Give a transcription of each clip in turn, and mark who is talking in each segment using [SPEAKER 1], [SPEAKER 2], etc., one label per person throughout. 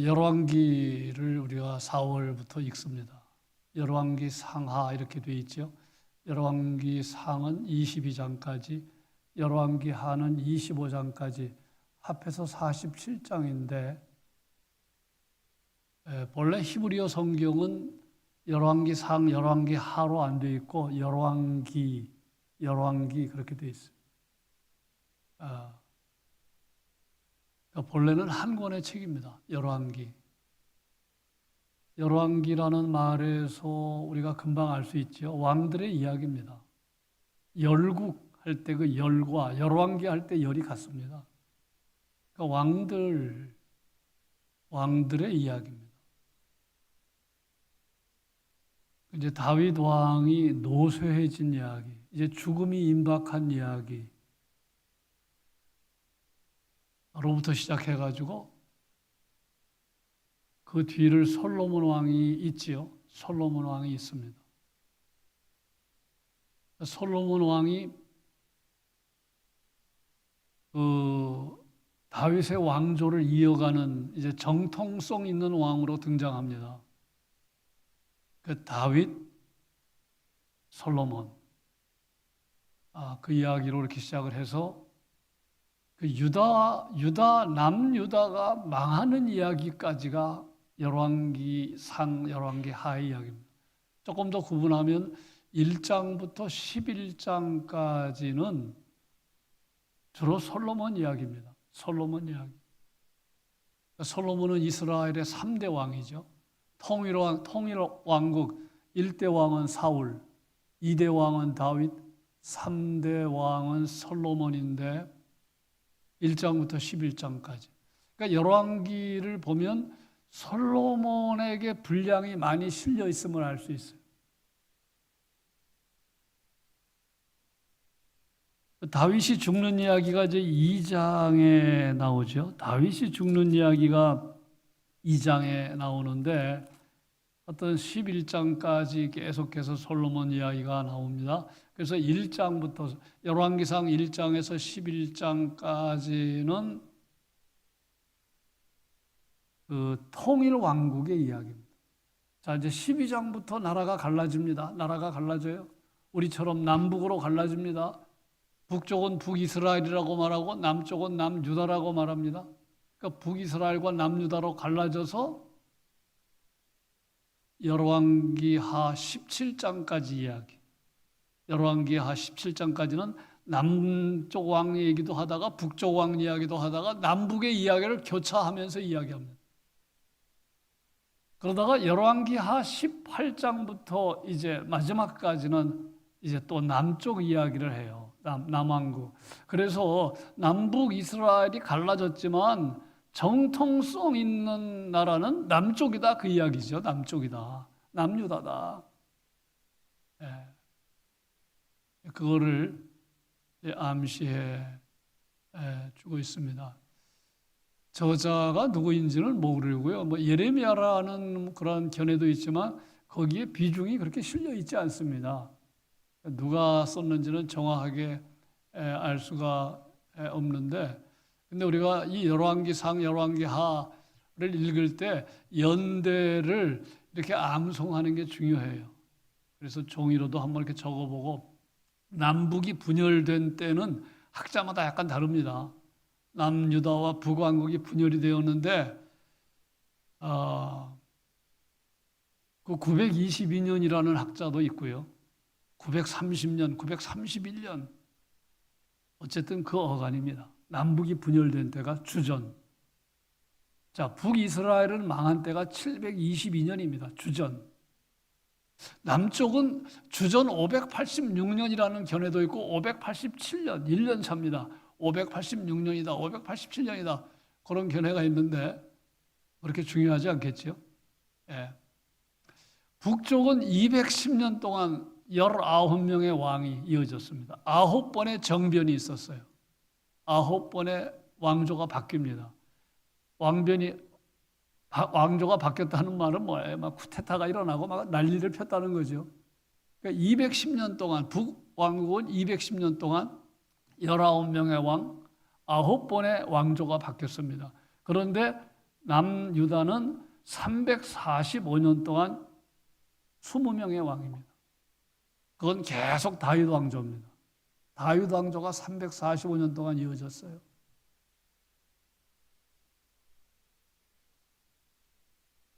[SPEAKER 1] 열왕기를 우리가 4월부터 읽습니다. 열왕기 상하 이렇게 돼 있죠. 열왕기 상은 22장까지, 열왕기 하는 25장까지 합해서 47장인데 본래 히브리어 성경은 열왕기 상, 열왕기 하로 안 돼 있고 열왕기, 열왕기 그렇게 돼 있어요. 아, 그러니까 본래는 한 권의 책입니다. 열왕기. 열왕기라는 말에서 우리가 금방 알 수 있죠. 왕들의 이야기입니다. 열국 할 때 그 열과 열왕기 할 때 열이 같습니다. 그러니까 왕들 왕들의 이야기입니다. 이제 다윗 왕이 노쇠해진 이야기, 이제 죽음이 임박한 이야기, 로부터 시작해가지고 그 뒤를 솔로몬 왕이 있지요. 솔로몬 왕이 있습니다. 솔로몬 왕이 그 다윗의 왕조를 이어가는 이제 정통성 있는 왕으로 등장합니다. 그 다윗, 솔로몬. 아, 그 이야기로 이렇게 시작을 해서 그 유다 유다 남유다가 망하는 이야기까지가 열왕기 상 열왕기 하의 이야기입니다. 조금 더 구분하면 1장부터 11장까지는 주로 솔로몬 이야기입니다. 솔로몬 이야기. 솔로몬은 이스라엘의 3대 왕이죠. 통일 왕 통일 왕국 1대 왕은 사울, 2대 왕은 다윗, 3대 왕은 솔로몬인데 1장부터 11장까지. 그러니까 열왕기를 보면 솔로몬에게 분량이 많이 실려 있음을 알 수 있어요. 다윗이 죽는 이야기가 이제 2장에 나오죠. 다윗이 죽는 이야기가 2장에 나오는데 어떤 11장까지 계속해서 솔로몬 이야기가 나옵니다. 그래서 1장부터 열왕기상 1장에서 11장까지는 그 통일 왕국의 이야기입니다. 자, 이제 12장부터 나라가 갈라집니다. 나라가 갈라져요. 우리처럼 남북으로 갈라집니다. 북쪽은 북이스라엘이라고 말하고 남쪽은 남유다라고 말합니다. 그러니까 북이스라엘과 남유다로 갈라져서 열왕기하 17장까지 이야기. 열왕기하 17장까지는 남쪽 왕 얘기도 하다가 북쪽 왕 이야기도 하다가 남북의 이야기를 교차하면서 이야기합니다. 그러다가 열왕기하 18장부터 이제 마지막까지는 이제 또 남쪽 이야기를 해요. 남, 남왕국. 그래서 남북 이스라엘이 갈라졌지만 정통성 있는 나라는 남쪽이다 그 이야기죠. 남쪽이다. 남유다다. 예. 그거를 암시해 주고 있습니다. 저자가 누구인지는 모르고요. 뭐 예레미야라는 그런 견해도 있지만 거기에 비중이 그렇게 실려 있지 않습니다. 누가 썼는지는 정확하게 알 수가 없는데 근데 우리가 이 열왕기상 열왕기하를 읽을 때 연대를 이렇게 암송하는 게 중요해요. 그래서 종이로도 한번 이렇게 적어보고 남북이 분열된 때는 학자마다 약간 다릅니다. 남유다와 북왕국이 분열이 되었는데 어, 그 922년이라는 학자도 있고요. 930년, 931년 어쨌든 그 어간입니다. 남북이 분열된 때가 주전. 자, 북이스라엘은 망한 때가 722년입니다. 주전. 남쪽은 주전 586년이라는 견해도 있고 587년, 1년 차입니다. 586년이다, 587년이다. 그런 견해가 있는데 그렇게 중요하지 않겠죠? 예. 북쪽은 210년 동안 19명의 왕이 이어졌습니다. 아홉 번의 정변이 있었어요. 아홉 번의 왕조가 바뀝니다. 왕변이 왕조가 바뀌었다는 말은 뭐예요? 막 쿠데타가 일어나고 막 난리를 폈다는 거죠. 그러니까 210년 동안 북왕국은 210년 동안 19명의 왕, 9번의 왕조가 바뀌었습니다. 그런데 남유다는 345년 동안 20명의 왕입니다. 그건 계속 다윗 왕조입니다. 왕조가 345년 동안 이어졌어요.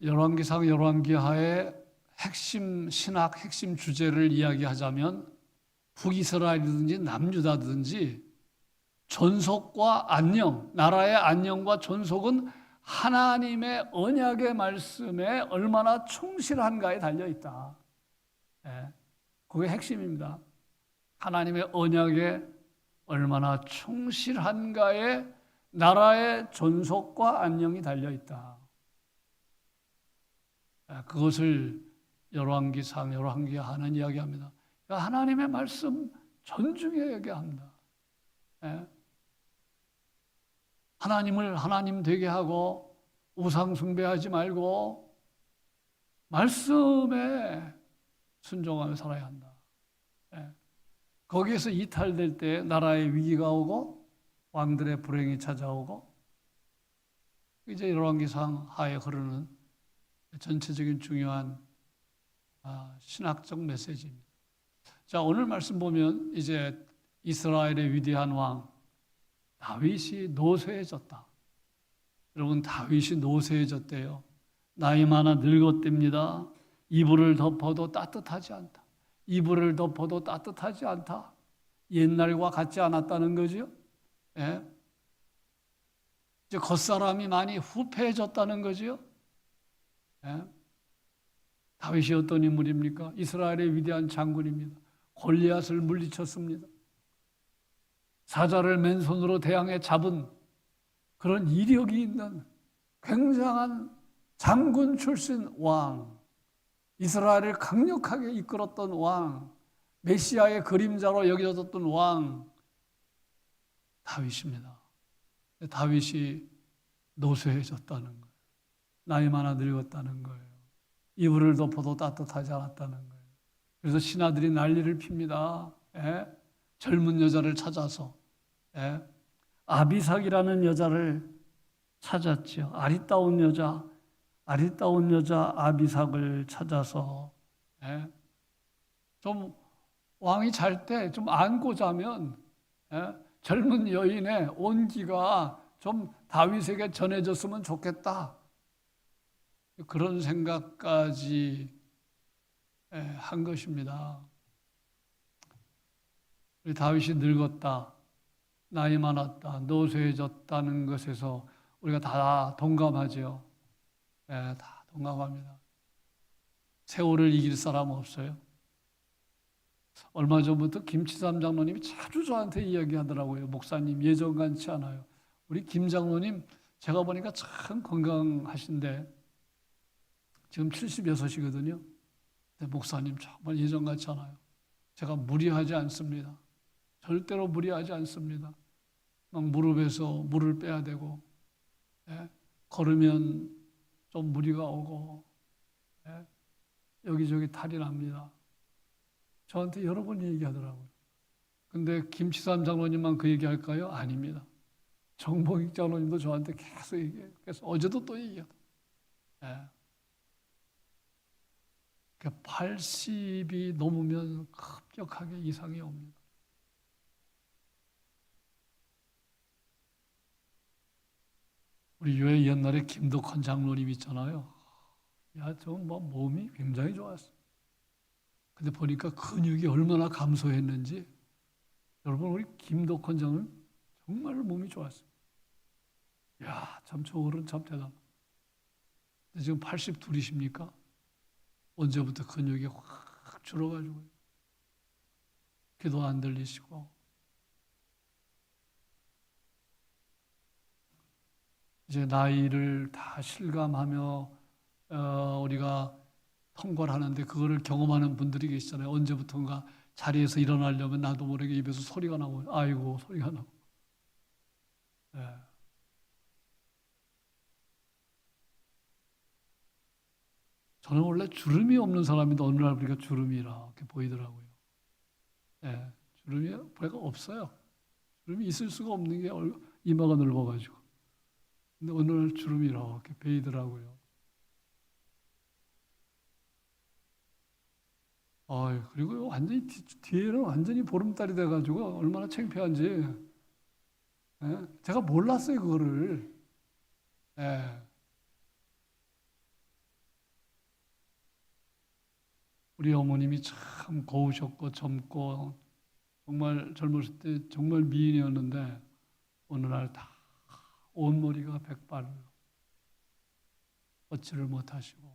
[SPEAKER 1] 열왕기상 열왕기하의 핵심 신학 핵심 주제를 이야기하자면 북이스라엘이든지 남유다든지 존속과 안녕, 나라의 안녕과 존속은 하나님의 언약의 말씀에 얼마나 충실한가에 달려 있다. 예, 그게 핵심입니다. 하나님의 언약에 얼마나 충실한가에 나라의 존속과 안녕이 달려 있다. 예, 그것을 열왕기상 열왕기 하는 이야기합니다. 하나님의 말씀 존중해야 합니다. 예. 하나님을 하나님 되게 하고 우상 숭배하지 말고 말씀에 순종하며 살아야 한다. 예. 거기에서 이탈될 때 나라의 위기가 오고 왕들의 불행이 찾아오고 이제 열왕기상 하에 흐르는 전체적인 중요한 아, 신학적 메시지입니다. 자, 오늘 말씀 보면 이제 이스라엘의 위대한 왕 다윗이 노쇠해졌다. 여러분 다윗이 노쇠해졌대요. 나이 많아 늙었답니다. 이불을 덮어도 따뜻하지 않다. 이불을 덮어도 따뜻하지 않다. 옛날과 같지 않았다는 거죠. 예? 이제 겉사람이 많이 후패해졌다는 거죠. 예? 다윗이 어떤 인물입니까? 이스라엘의 위대한 장군입니다. 골리앗을 물리쳤습니다. 사자를 맨손으로 대항해 잡은 그런 이력이 있는 굉장한 장군 출신 왕, 이스라엘을 강력하게 이끌었던 왕, 메시아의 그림자로 여겨졌던 왕, 다윗입니다. 다윗이 노쇠해졌다는 거예요. 나이 많아 늙었다는 거예요. 이불을 덮어도 따뜻하지 않았다는 거예요. 그래서 신하들이 난리를 핍니다. 예? 젊은 여자를 찾아서 예? 아비삭이라는 여자를 찾았지요. 아리따운 여자, 아리따운 여자 아비삭을 찾아서 예? 좀 왕이 잘 때 좀 안고 자면 예? 젊은 여인의 온기가 좀 다윗에게 전해졌으면 좋겠다. 그런 생각까지 예, 한 것입니다. 우리 다윗이 늙었다, 나이 많았다, 노쇠해졌다는 것에서 우리가 다 동감하죠. 예, 다 동감합니다. 세월을 이길 사람 없어요. 얼마 전부터 김치삼 장로님이 자주 저한테 이야기하더라고요. 목사님 예전 같지 않아요. 우리 김 장로님 제가 보니까 참 건강하신데 지금 76이거든요. 근데 목사님 정말 예전 같지 않아요. 제가 무리하지 않습니다. 절대로 무리하지 않습니다. 막 무릎에서 물을 빼야 되고, 예? 걸으면 좀 무리가 오고, 예? 여기저기 탈이 납니다. 저한테 여러 번 얘기하더라고요. 근데 김치삼 장로님만 그 얘기 할까요? 아닙니다. 정봉익 장로님도 저한테 계속 얘기해요. 그래서 어제도 또 얘기하다. 예. 80이 그 넘으면 급격하게 이상이 옵니다. 우리 교회 옛날에 김덕환 장로님 있잖아요. 야, 저뭐 몸이 굉장히 좋았어. 근데 보니까 근육이 얼마나 감소했는지 여러분 우리 김덕환 장로님 정말 몸이 좋았어요. 야, 참 저 어른 참 대단. 근데 지금 82이십니까? 언제부터 근육이 확 줄어가지고 기도 안 들리시고 이제 나이를 다 실감하며 어, 우리가 통과를 하는데 그거를 경험하는 분들이 계시잖아요. 언제부턴가 자리에서 일어나려면 나도 모르게 입에서 소리가 나고 아이고 소리가 나고 예. 저는 원래 주름이 없는 사람인데 어느 날 보니까 주름이 이렇게 보이더라고요. 예, 주름이 보니까 없어요. 주름이 있을 수가 없는 게 얼- 이마가 넓어가지고. 근데 날 주름이 이렇게 베이더라고요. 아 그리고 완전히 뒤, 뒤에는 완전히 보름달이 돼가지고 얼마나 창피한지 예? 제가 몰랐어요 그거를. 예. 우리 어머님이 참 고우셨고 젊고 정말 젊었을 때 정말 미인이었는데 어느 날다 온머리가 백발 걷지를 못하시고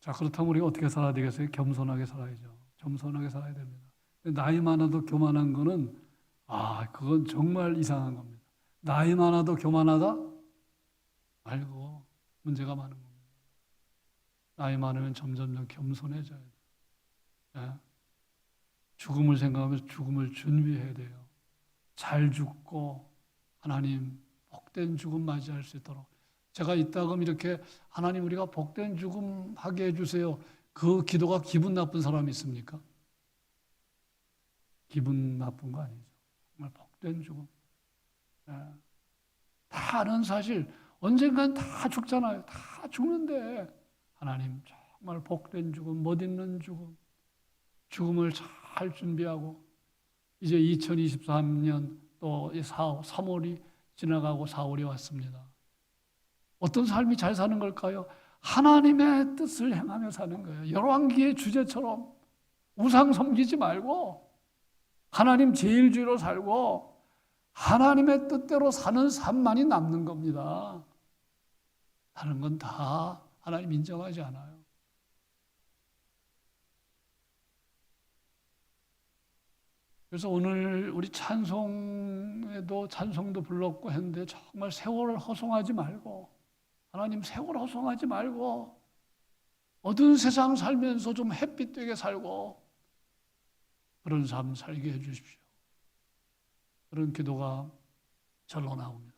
[SPEAKER 1] 자 그렇다면 우리가 어떻게 살아야 되겠어요? 겸손하게 살아야죠. 겸손하게 살아야 됩니다. 나이 많아도 교만한 거는 아 그건 정말 이상한 겁니다. 나이 많아도 교만하다? 말고 문제가 많은 겁니다. 나이 많으면 점점점 겸손해져야 돼요. 예? 죽음을 생각하면서 죽음을 준비해야 돼요. 잘 죽고 하나님 복된 죽음 맞이할 수 있도록 제가 이따금 이렇게 하나님 우리가 복된 죽음 하게 해주세요. 그 기도가 기분 나쁜 사람이 있습니까? 기분 나쁜 거 아니죠. 정말 복된 죽음. 예. 다 아는 사실 언젠간 다 죽잖아요. 다 죽는데 하나님 정말 복된 죽음, 멋있는 죽음, 죽음을 잘 준비하고 이제 2023년 또 3월이 지나가고 4월이 왔습니다. 어떤 삶이 잘 사는 걸까요? 하나님의 뜻을 행하며 사는 거예요. 열왕기의 주제처럼 우상 섬기지 말고 하나님 제일주의로 살고 하나님의 뜻대로 사는 삶만이 남는 겁니다. 다른 건 다 하나님 인정하지 않아요. 그래서 오늘 우리 찬송에도 찬송도 불렀고 했는데 정말 세월을 허송하지 말고 하나님 세월 허송하지 말고 어두운 세상 살면서 좀 햇빛 되게 살고 그런 삶 살게 해 주십시오. 그런 기도가 절로 나옵니다.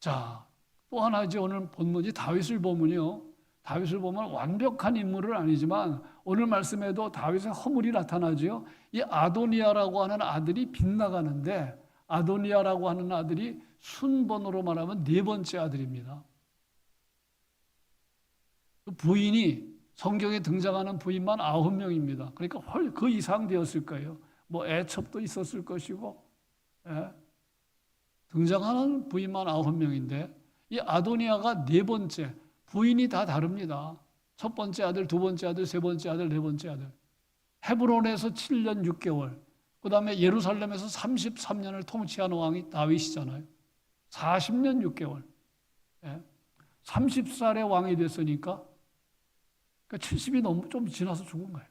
[SPEAKER 1] 자, 또 하나 이제 오늘 본문이 다윗을 보면요. 다윗을 보면 완벽한 인물은 아니지만 오늘 말씀에도 다윗의 허물이 나타나지요. 이 아도니아라고 하는 아들이 빗나가는데 아도니아라고 하는 아들이 순번으로 말하면 네 번째 아들입니다. 그 부인이 성경에 등장하는 부인만 아홉 명입니다. 그러니까 훨 그 이상 되었을 거예요. 뭐 애첩도 있었을 것이고 예. 등장하는 부인만 아홉 명인데 이 아도니아가 네 번째 부인이 다 다릅니다. 첫 번째 아들, 두 번째 아들, 세 번째 아들, 네 번째 아들. 헤브론에서 7년 6개월. 그 다음에 예루살렘에서 33년을 통치한 왕이 다윗이잖아요. 40년 6개월. 예. 30살에 왕이 됐으니까 그러니까 70이 너무 좀 지나서 죽은 거예요.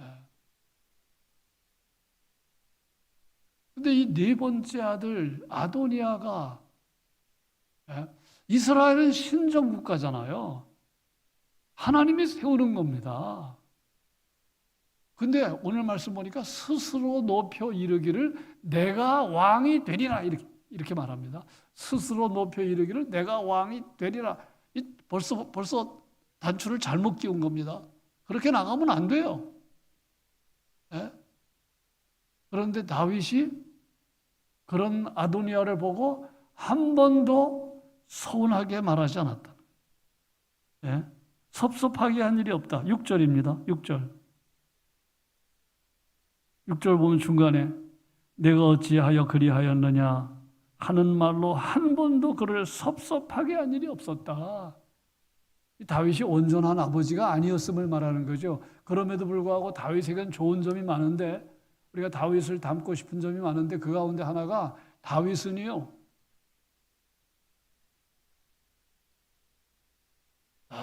[SPEAKER 1] 예. 근데 이 네 번째 아들 아도니아가 예? 이스라엘은 신정 국가잖아요. 하나님이 세우는 겁니다. 근데 오늘 말씀 보니까 스스로 높여 이르기를 내가 왕이 되리라 이렇게 이렇게 말합니다. 스스로 높여 이르기를 내가 왕이 되리라. 벌써 벌써 단추를 잘못 끼운 겁니다. 그렇게 나가면 안 돼요. 예? 그런데 다윗이 그런 아도니아를 보고 한 번도 서운하게 말하지 않았다. 예? 섭섭하게 한 일이 없다. 6절입니다. 6절. 6절 보면 중간에 내가 어찌하여 그리하였느냐 하는 말로 한 번도 그를 섭섭하게 한 일이 없었다. 다윗이 온전한 아버지가 아니었음을 말하는 거죠. 그럼에도 불구하고 다윗에겐 좋은 점이 많은데 우리가 다윗을 닮고 싶은 점이 많은데 그 가운데 하나가 다윗은요.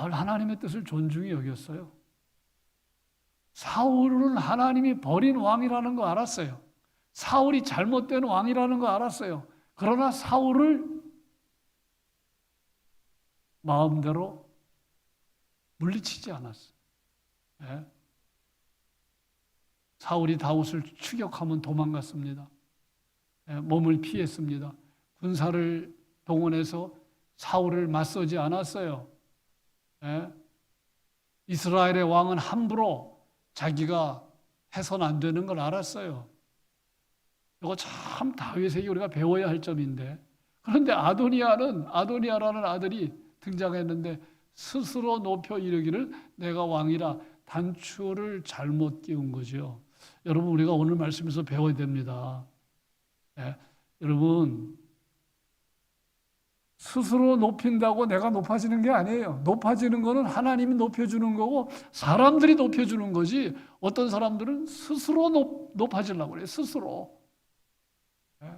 [SPEAKER 1] 늘 하나님의 뜻을 존중히 여겼어요. 사울은 하나님이 버린 왕이라는 거 알았어요. 사울이 잘못된 왕이라는 거 알았어요. 그러나 사울을 마음대로 물리치지 않았어요. 네? 사울이 다윗을 추격하면 도망갔습니다. 네, 몸을 피했습니다. 군사를 동원해서 사울을 맞서지 않았어요. 네? 이스라엘의 왕은 함부로 자기가 해선 안 되는 걸 알았어요. 이거 참 다윗에게 우리가 배워야 할 점인데 그런데 아도니아는 아도니아라는 아들이 등장했는데 스스로 높여 이르기를 내가 왕이라 단추를 잘못 끼운 거죠. 여러분 우리가 오늘 말씀에서 배워야 됩니다. 예, 여러분 스스로 높인다고 내가 높아지는 게 아니에요. 높아지는 거는 하나님이 높여주는 거고 사람들이 높여주는 거지. 어떤 사람들은 스스로 높, 높아지려고 그래요. 스스로. 예.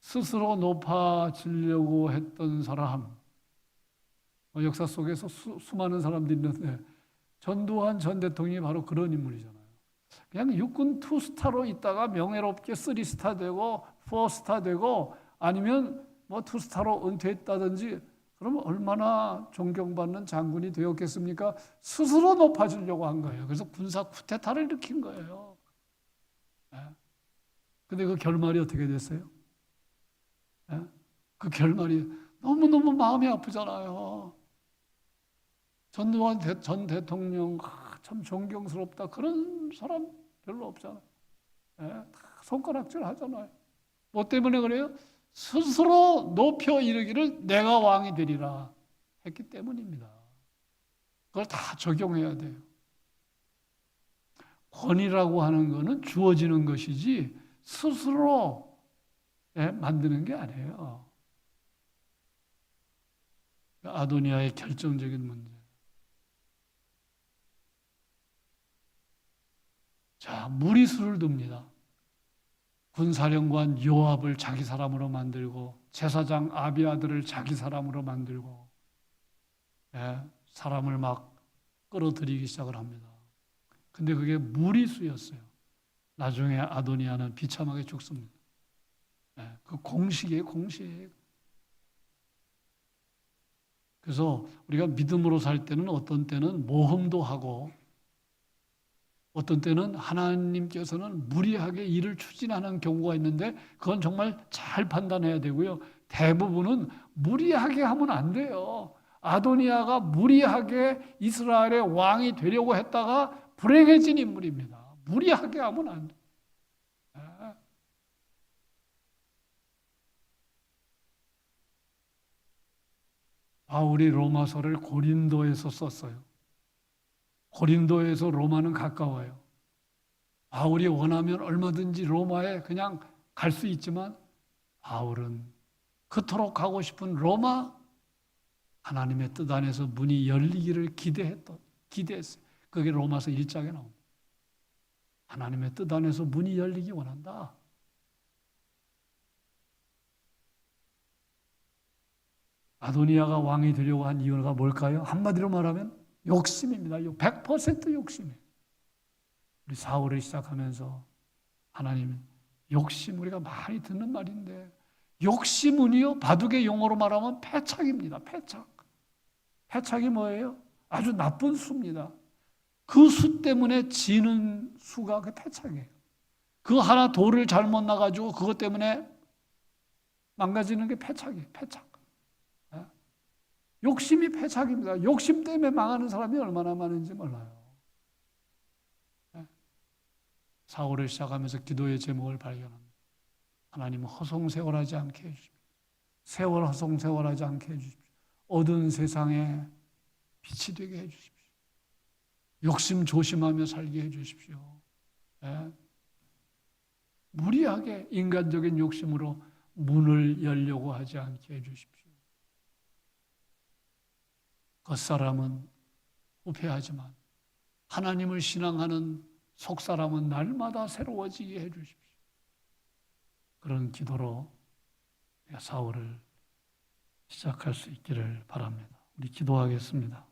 [SPEAKER 1] 스스로 높아지려고 했던 사람. 어, 역사 속에서 수, 수많은 사람들이 있는데 전두환 전 대통령이 바로 그런 인물이잖아요. 그냥 육군 투스타로 있다가 명예롭게 쓰리스타 되고 포스타 되고 아니면 뭐 투스타로 은퇴했다든지 그러면 얼마나 존경받는 장군이 되었겠습니까? 스스로 높아지려고 한 거예요. 그래서 군사 쿠데타를 일으킨 거예요. 예. 근데 그 결말이 어떻게 됐어요? 예? 그 결말이 너무너무 마음이 아프잖아요. 전두환 대, 전 대통령 아, 참 존경스럽다. 그런 사람 별로 없잖아요. 예? 다 손가락질 하잖아요. 뭐 때문에 그래요? 스스로 높여 이르기를 내가 왕이 되리라 했기 때문입니다. 그걸 다 적용해야 돼요. 권위라고 하는 것은 주어지는 것이지 스스로 예, 만드는 게 아니에요. 아도니아의 결정적인 문제. 자, 무리수를 둡니다. 군사령관 요압을 자기 사람으로 만들고 제사장 아비아들을 자기 사람으로 만들고 예, 사람을 막 끌어들이기 시작을 합니다. 근데 그게 무리수였어요. 나중에 아도니아는 비참하게 죽습니다. 예, 그 공식이에요, 공식. 그래서 우리가 믿음으로 살 때는 어떤 때는 모험도 하고 어떤 때는 하나님께서는 무리하게 일을 추진하는 경우가 있는데 그건 정말 잘 판단해야 되고요. 대부분은 무리하게 하면 안 돼요. 아도니아가 무리하게 이스라엘의 왕이 되려고 했다가 불행해진 인물입니다. 무리하게 하면 안 돼. 바울이 로마서를 고린도에서 썼어요. 고린도에서 로마는 가까워요. 바울이 원하면 얼마든지 로마에 그냥 갈 수 있지만 바울은 그토록 가고 싶은 로마 하나님의 뜻 안에서 문이 열리기를 기대했던 기대했어요. 그게 로마서 1장에 나옵니다. 하나님의 뜻 안에서 문이 열리기 원한다. 아도니아가 왕이 되려고 한 이유가 뭘까요? 한마디로 말하면 욕심입니다. 100% 욕심이에요. 우리 사울을 시작하면서 하나님 욕심 우리가 많이 듣는 말인데 욕심은요 바둑의 용어로 말하면 패착입니다. 패착. 패착이 뭐예요? 아주 나쁜 수입니다. 그 수 때문에 지는 수가 그 패착이에요. 그 하나 돌을 잘못 나가지고 그것 때문에 망가지는 게 패착이에요. 패착. 욕심이 패착입니다. 욕심 때문에 망하는 사람이 얼마나 많은지 몰라요. 네. 사고를 시작하면서 기도의 제목을 발견합니다. 하나님은 허송세월하지 않게 해주십시오. 세월 허송세월하지 않게 해주십시오. 어두운 세상에 빛이 되게 해주십시오. 욕심 조심하며 살게 해주십시오. 네. 무리하게 인간적인 욕심으로 문을 열려고 하지 않게 해주십시오. 겉사람은 후패하지만 하나님을 신앙하는 속사람은 날마다 새로워지게 해 주십시오. 그런 기도로 사울을 시작할 수 있기를 바랍니다. 우리 기도하겠습니다.